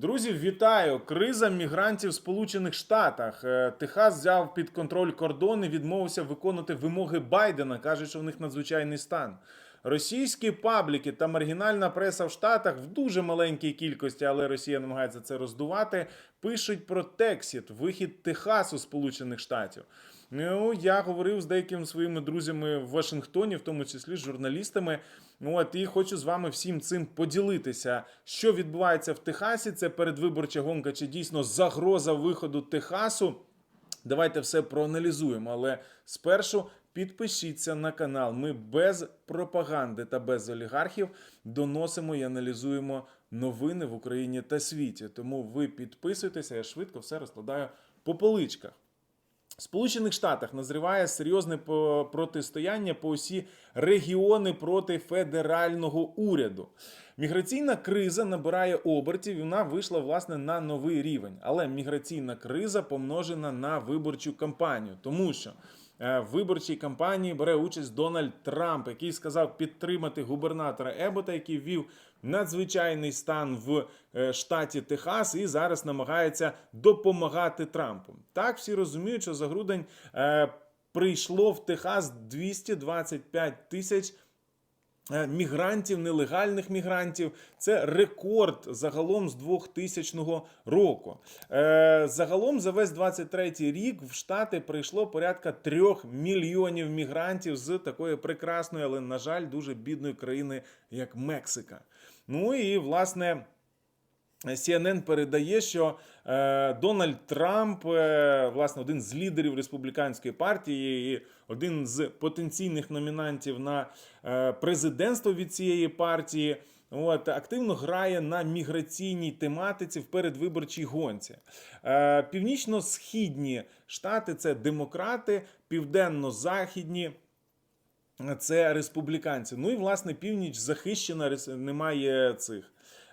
Друзі, вітаю! Криза мігрантів в Сполучених Штатах. Е, Техас взяв під контроль кордон і відмовився виконувати вимоги Байдена. каже, що в них надзвичайний стан. Російські пабліки та маргінальна преса в Штатах в дуже маленькій кількості, але Росія намагається це роздувати. Пишуть про Тексіт, вихід Техасу Сполучених Штатів. Ну, я говорив з деякими своїми друзями в Вашингтоні, в тому числі з журналістами. Ну, От і хочу з вами всім цим поділитися, що відбувається в Техасі. Це передвиборча гонка, чи дійсно загроза виходу Техасу. Давайте все проаналізуємо. Але спершу підпишіться на канал. Ми без пропаганди та без олігархів доносимо і аналізуємо новини в Україні та світі. Тому ви підписуйтеся, я швидко все розкладаю по поличках. Сполучених Штатах назріває серйозне протистояння по усі регіони проти федерального уряду. Міграційна криза набирає обертів, і вона вийшла власне на новий рівень. Але міграційна криза помножена на виборчу кампанію, тому що в виборчій кампанії бере участь Дональд Трамп, який сказав підтримати губернатора Ебота, який ввів надзвичайний стан в е, штаті Техас, і зараз намагається допомагати Трампу. Так всі розуміють, що за грудень е, прийшло в Техас 225 тисяч. Е, Мігрантів, нелегальних мігрантів, це рекорд загалом з 2000 року. Е, загалом за весь 23 рік в Штати прийшло порядка 3 мільйонів мігрантів з такої прекрасної, але, на жаль, дуже бідної країни, як Мексика. Ну і власне. CNN передає, що е, Дональд Трамп, е, власне, один з лідерів республіканської партії, і один з потенційних номінантів на е, президентство від цієї партії. От активно грає на міграційній тематиці в передвиборчій гонці. Е, північно-східні штати це демократи, південно-західні це республіканці. Ну і власне північ захищена, немає цих.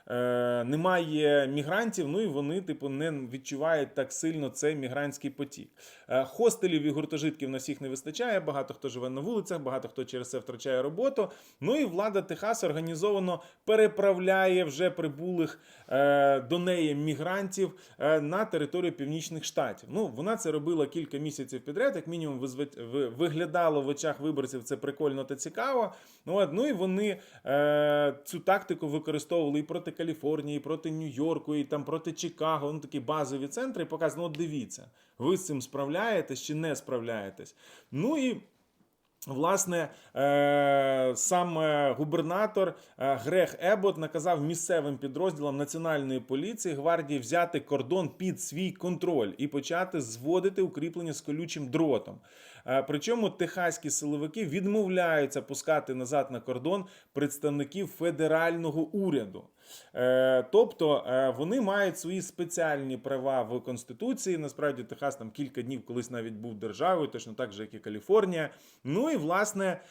Е, немає мігрантів, ну і вони, типу, не відчувають так сильно цей мігрантський потік. Е, хостелів і гуртожитків на всіх не вистачає. Багато хто живе на вулицях, багато хто через це втрачає роботу. Ну і влада Техасу організовано переправляє вже прибулих е, до неї мігрантів на територію північних штатів. Ну, вона це робила кілька місяців підряд, як мінімум, виглядало в очах виборців це прикольно та цікаво. Ну, от, ну і вони цю тактику використовували і проти Каліфорнії, проти Нью-Йорку, і там проти Чикаго. Ну такі базові центри, і показано, ну, дивіться, ви з цим справляєтесь чи не справляєтесь. Ну і Власне, е, сам е, губернатор е, Грег Ебот наказав місцевим підрозділам національної поліції гвардії взяти кордон під свій контроль і почати зводити укріплення з колючим дротом. Е, Причому техаські силовики відмовляються пускати назад на кордон представників федерального уряду. Е, Тобто е, вони мають свої спеціальні права в Конституції. Насправді Техас там кілька днів колись навіть був державою, точно так же, як і Каліфорнія. Ну і власне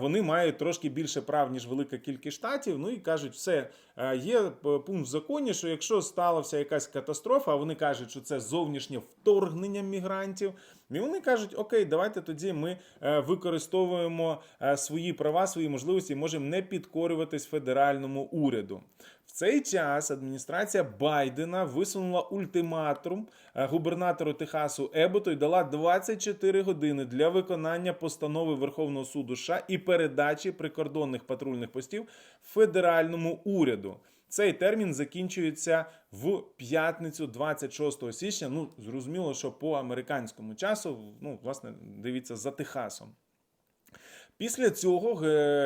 вони мають трошки більше прав, ніж велика кількість штатів. Ну і кажуть, все є пункт в законі, що якщо сталася якась катастрофа, а вони кажуть, що це зовнішнє вторгнення мігрантів. І вони кажуть, окей, давайте тоді ми е, використовуємо е, свої права, свої можливості, і можемо не підкорюватись федеральному уряду. В цей час адміністрація Байдена висунула ультиматум е, губернатору Техасу Еботу і дала 24 години для виконання постанови Верховного суду США і передачі прикордонних патрульних постів федеральному уряду. Цей термін закінчується в п'ятницю, 26 січня. Ну, зрозуміло, що по американському часу, ну, власне, дивіться за Техасом. Після цього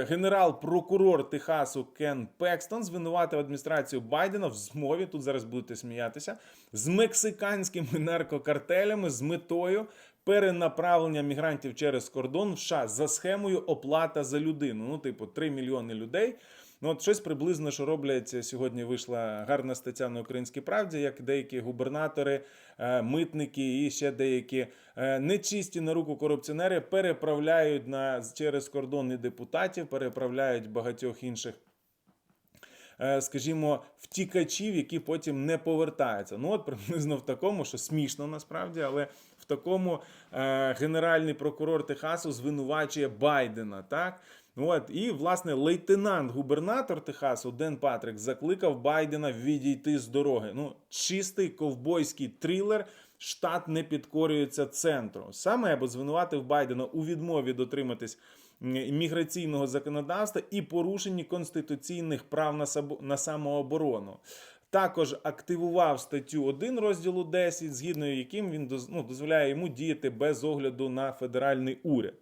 генерал-прокурор Техасу Кен Пекстон звинуватив адміністрацію Байдена в змові. Тут зараз будете сміятися з мексиканськими наркокартелями з метою перенаправлення мігрантів через кордон в США за схемою оплата за людину. Ну, типу, 3 мільйони людей. Ну, от щось приблизно, що роблять сьогодні. Вийшла гарна стаття на Українській правді, як деякі губернатори, е, митники і ще деякі е, нечисті на руку корупціонери переправляють на через кордони депутатів, переправляють багатьох інших. е, Скажімо, втікачів, які потім не повертаються. Ну, от приблизно в такому, що смішно насправді, але в такому е, генеральний прокурор Техасу звинувачує Байдена. Так От і власне лейтенант-губернатор Техасу Ден Патрик закликав Байдена відійти з дороги. Ну, чистий ковбойський трилер. Штат не підкорюється центру. Саме або звинуватив Байдена у відмові дотриматись міграційного законодавства і порушенні конституційних прав на сабо- на самооборону. Також активував статтю 1 розділу 10, згідно яким він доз- ну, дозволяє йому діяти без огляду на федеральний уряд.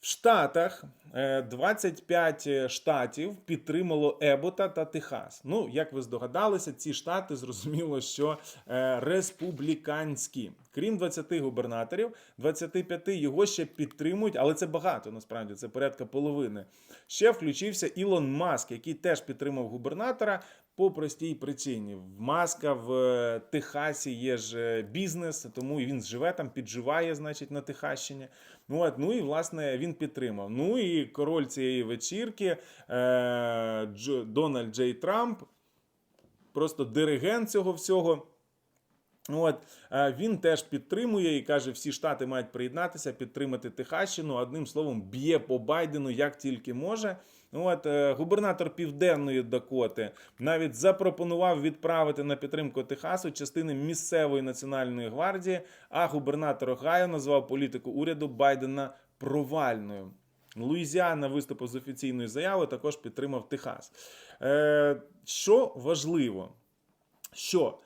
В Штатах е, 25 штатів підтримало Ебота та Техас. Ну, як ви здогадалися, ці штати зрозуміло, що е, республіканські. Крім 20 губернаторів, 25 його ще підтримують, але це багато насправді, це порядка половини. Ще включився Ілон Маск, який теж підтримав губернатора по простій причині. В Маска в е, Техасі є ж е, бізнес, тому він живе там, підживає, значить, на Техащині. Ну, от, ну і власне він підтримав. Ну і король цієї вечірки е, Дж, Дональд Джей Трамп, просто диригент цього всього. От е, він теж підтримує і каже, всі штати мають приєднатися, підтримати Техащину. Одним словом, б'є по Байдену як тільки може. От е, губернатор Південної Дакоти навіть запропонував відправити на підтримку Техасу частини місцевої національної гвардії. А губернатор Огайо назвав політику уряду Байдена провальною. Луїзіана виступив з офіційною заявою, також підтримав Техас. Е, що важливо, що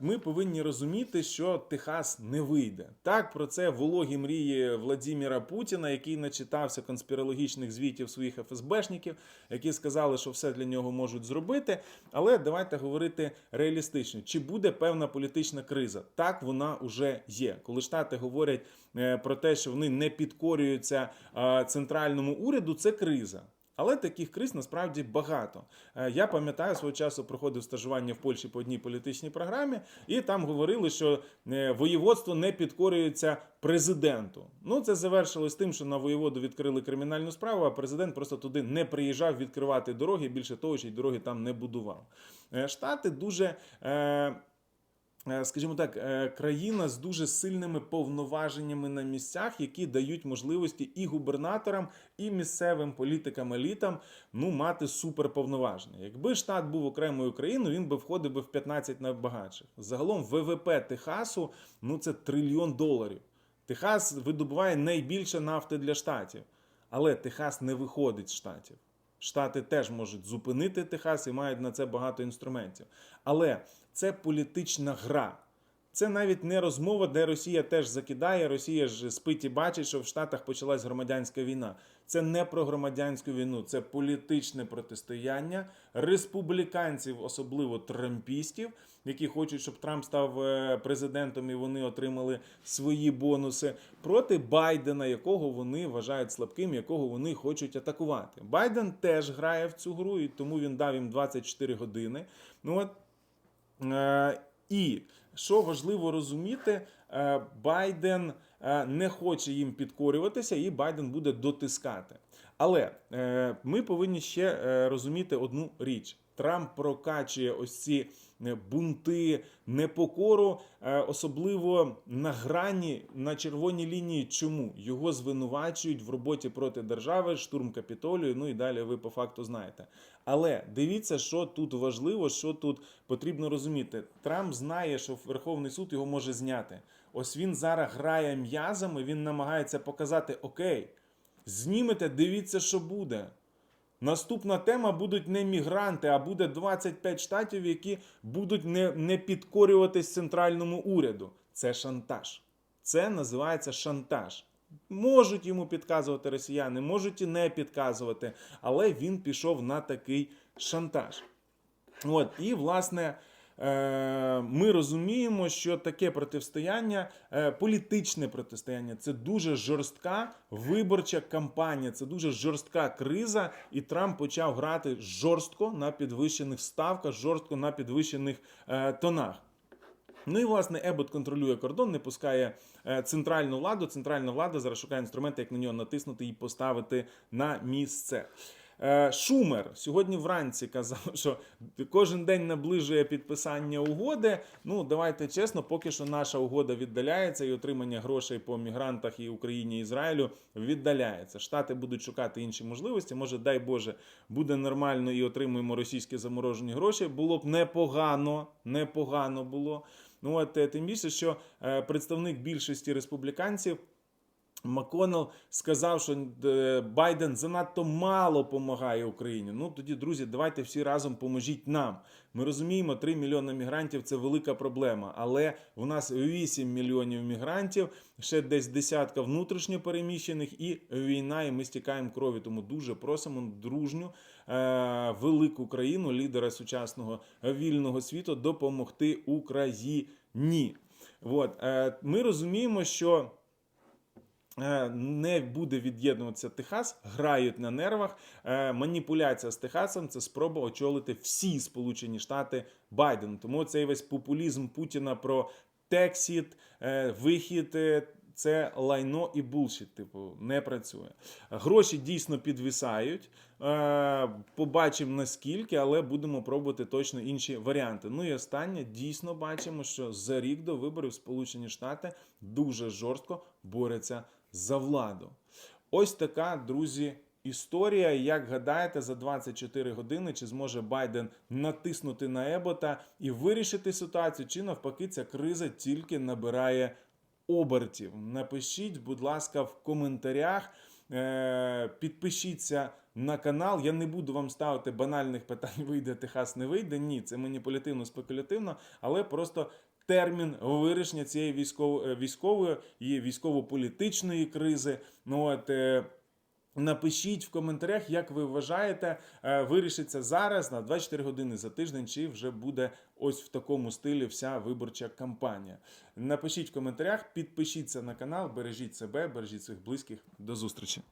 ми повинні розуміти, що Техас не вийде. Так про це вологі мрії Владіміра Путіна, який начитався конспірологічних звітів своїх ФСБшників, які сказали, що все для нього можуть зробити. Але давайте говорити реалістично: чи буде певна політична криза? Так вона вже є. Коли штати говорять е, про те, що вони не підкорюються е, центральному уряду, це криза. Але таких криз насправді багато. Е, Я пам'ятаю свого часу проходив стажування в Польщі по одній політичній програмі, і там говорили, що е, воєводство не підкорюється президенту. Ну це завершилось тим, що на воєводу відкрили кримінальну справу, а президент просто туди не приїжджав відкривати дороги. Більше того, що й дороги там не будував. Е, Штати дуже. Е, Скажімо так, е, країна з дуже сильними повноваженнями на місцях, які дають можливості і губернаторам, і місцевим політикам елітам ну мати суперповноваження. Якби штат був окремою країною, він би входив би в 15 найбагатших. Загалом ВВП Техасу ну це трильйон доларів. Техас видобуває найбільше нафти для штатів, але Техас не виходить з штатів. Штати теж можуть зупинити Техас і мають на це багато інструментів. Але це політична гра. Це навіть не розмова, де Росія теж закидає. Росія ж спить і бачить, що в Штатах почалась громадянська війна. Це не про громадянську війну, це політичне протистояння республіканців, особливо трампістів, які хочуть, щоб Трамп став е, президентом і вони отримали свої бонуси проти Байдена, якого вони вважають слабким, якого вони хочуть атакувати. Байден теж грає в цю гру, і тому він дав їм 24 години. Ну от І що важливо розуміти, е, Байден е, не хоче їм підкорюватися, і Байден буде дотискати. Але е, ми повинні ще е, розуміти одну річ: Трамп прокачує ось ці е, бунти, непокору, е, особливо на грані на червоній лінії. Чому його звинувачують в роботі проти держави, штурм капітолію? Ну і далі ви по факту знаєте. Але дивіться, що тут важливо, що тут потрібно розуміти. Трамп знає, що Верховний суд його може зняти. Ось він зараз грає м'язами, він намагається показати: Окей, знімете, дивіться, що буде. Наступна тема будуть не мігранти, а буде 25 штатів, які будуть не, не підкорюватись центральному уряду. Це шантаж. Це називається шантаж. Можуть йому підказувати росіяни, можуть і не підказувати, але він пішов на такий шантаж. От, і, власне, ми розуміємо, що таке протистояння, е, політичне протистояння це дуже жорстка виборча кампанія, це дуже жорстка криза, і Трамп почав грати жорстко на підвищених ставках, жорстко на підвищених е, тонах. Ну і власне Ебот контролює кордон, не пускає е, центральну владу. Центральна влада зараз шукає інструменти, як на нього натиснути і поставити на місце. Е, Шумер сьогодні вранці казав, що кожен день наближує підписання угоди. Ну, давайте чесно, поки що наша угода віддаляється і отримання грошей по мігрантах і Україні і Ізраїлю віддаляється. Штати будуть шукати інші можливості. Може, дай Боже, буде нормально і отримуємо російські заморожені гроші. Було б непогано, непогано було. Ну от е, тим більше, що е, представник більшості республіканців. МакКоннелл сказав, що е, Байден занадто мало допомагає Україні. Ну тоді, друзі, давайте всі разом поможіть нам. Ми розуміємо, 3 мільйони мігрантів це велика проблема, але у нас 8 мільйонів мігрантів, ще десь десятка внутрішньо переміщених, і війна, і ми стікаємо крові. Тому дуже просимо дружню е, велику країну, лідера сучасного вільного світу, допомогти Україні. От, е, ми розуміємо, що не буде від'єднуватися Техас, грають на нервах. Е, Маніпуляція з Техасом це спроба очолити всі Сполучені Штати Байдену. Тому цей весь популізм Путіна про тексіт, е, вихід. е, Це лайно і булшіт, типу, не працює. Гроші дійсно підвисають. Е, Побачимо наскільки, але будемо пробувати точно інші варіанти. Ну і останнє дійсно бачимо, що за рік до виборів Сполучені Штати дуже жорстко борються за владу. Ось така, друзі, історія. Як гадаєте, за 24 години чи зможе Байден натиснути на Ебота і вирішити ситуацію, чи навпаки, ця криза тільки набирає обертів? Напишіть, будь ласка, в коментарях. Е, Підпишіться на канал. Я не буду вам ставити банальних питань: вийде Техас, не вийде. Ні, це маніпулятивно-спекулятивно, але просто термін вирішення цієї військової, військової і військово-політичної кризи. Ну от. Напишіть в коментарях, як ви вважаєте, е, вирішиться зараз на 24 години за тиждень, чи вже буде ось в такому стилі вся виборча кампанія. Напишіть в коментарях, підпишіться на канал, бережіть себе, бережіть своїх близьких. До зустрічі!